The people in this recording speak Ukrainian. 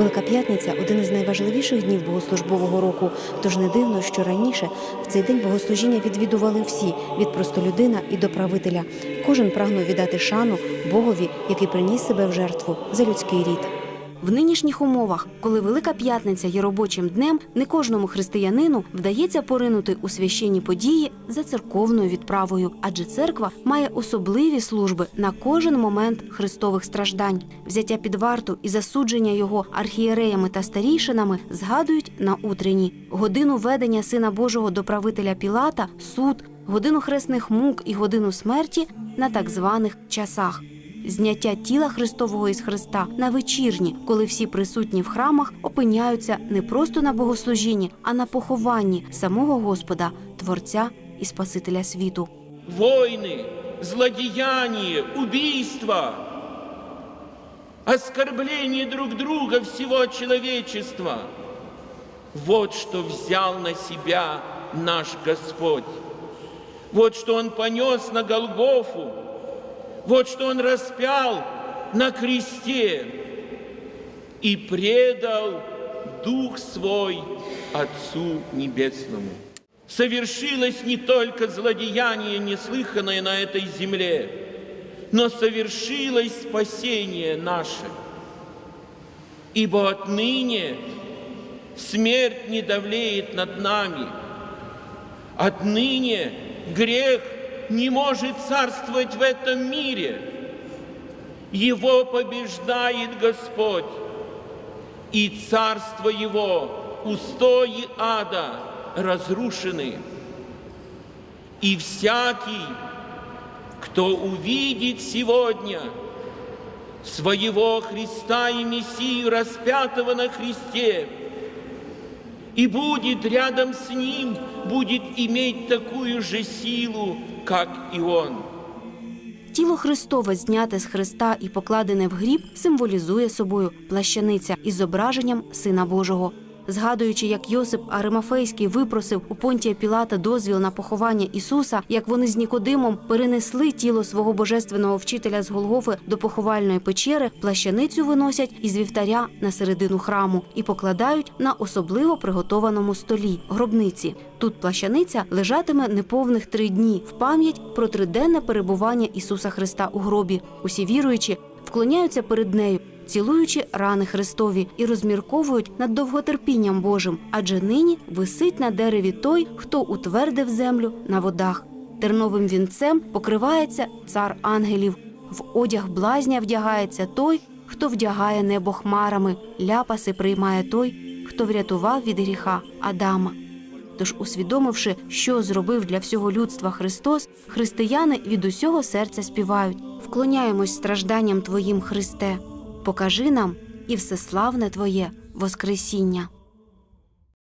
Велика П'ятниця один із найважливіших днів богослужбового року. Тож не дивно, що раніше в цей день богослужіння відвідували всі від простолюдина і до правителя. Кожен прагнув віддати шану Богові, який приніс себе в жертву за людський рід. В нинішніх умовах, коли Велика П'ятниця є робочим днем, не кожному християнину вдається поринути у священні події за церковною відправою, адже церква має особливі служби на кожен момент христових страждань. Взяття під варту і засудження його архієреями та старійшинами згадують на утренні годину ведення Сина Божого до правителя Пілата, суд, годину хресних мук і годину смерті на так званих часах зняття тіла Христового із Христа на вечірні, коли всі присутні в храмах опиняються не просто на богослужінні, а на похованні самого Господа, Творця і Спасителя світу. войны, злодеяния, убийства, оскорбление друг друга всего человечества. Вот что взял на себя наш Господь. Вот что Он понес на Голгофу. Вот что Он распял на кресте и предал Дух Свой Отцу Небесному. Совершилось не только злодеяние, неслыханное на этой земле, но совершилось спасение наше. Ибо отныне смерть не давлеет над нами. Отныне грех не может царствовать в этом мире. Его побеждает Господь, и царство Его, устои ада разрушены. И всякий, кто увидит сегодня своего Христа и Мессию, распятого на Христе, и будет рядом с Ним, будет иметь такую же силу, как и Он. Тіло Христове, зняте з Христа і покладене в гріб, символізує собою плащаниця із зображенням Сина Божого. Згадуючи, як Йосип Аримафейський випросив у Понтія Пілата дозвіл на поховання Ісуса, як вони з Нікодимом перенесли тіло свого божественного вчителя з Голгофи до поховальної печери, плащаницю виносять із вівтаря на середину храму і покладають на особливо приготованому столі гробниці. Тут плащаниця лежатиме неповних три дні в пам'ять про триденне перебування Ісуса Христа у гробі. Усі віруючі вклоняються перед нею, цілуючи рани Христові, і розмірковують над довготерпінням Божим, адже нині висить на дереві той, хто утвердив землю на водах. Терновим вінцем покривається цар ангелів. В одяг блазня вдягається той, хто вдягає небо хмарами, ляпаси приймає той, хто врятував від гріха Адама. Тож, усвідомивши, що зробив для всього людства Христос, християни від усього серця співають: вклоняємось стражданням Твоїм, Христе, покажи нам і всеславне Твоє Воскресіння.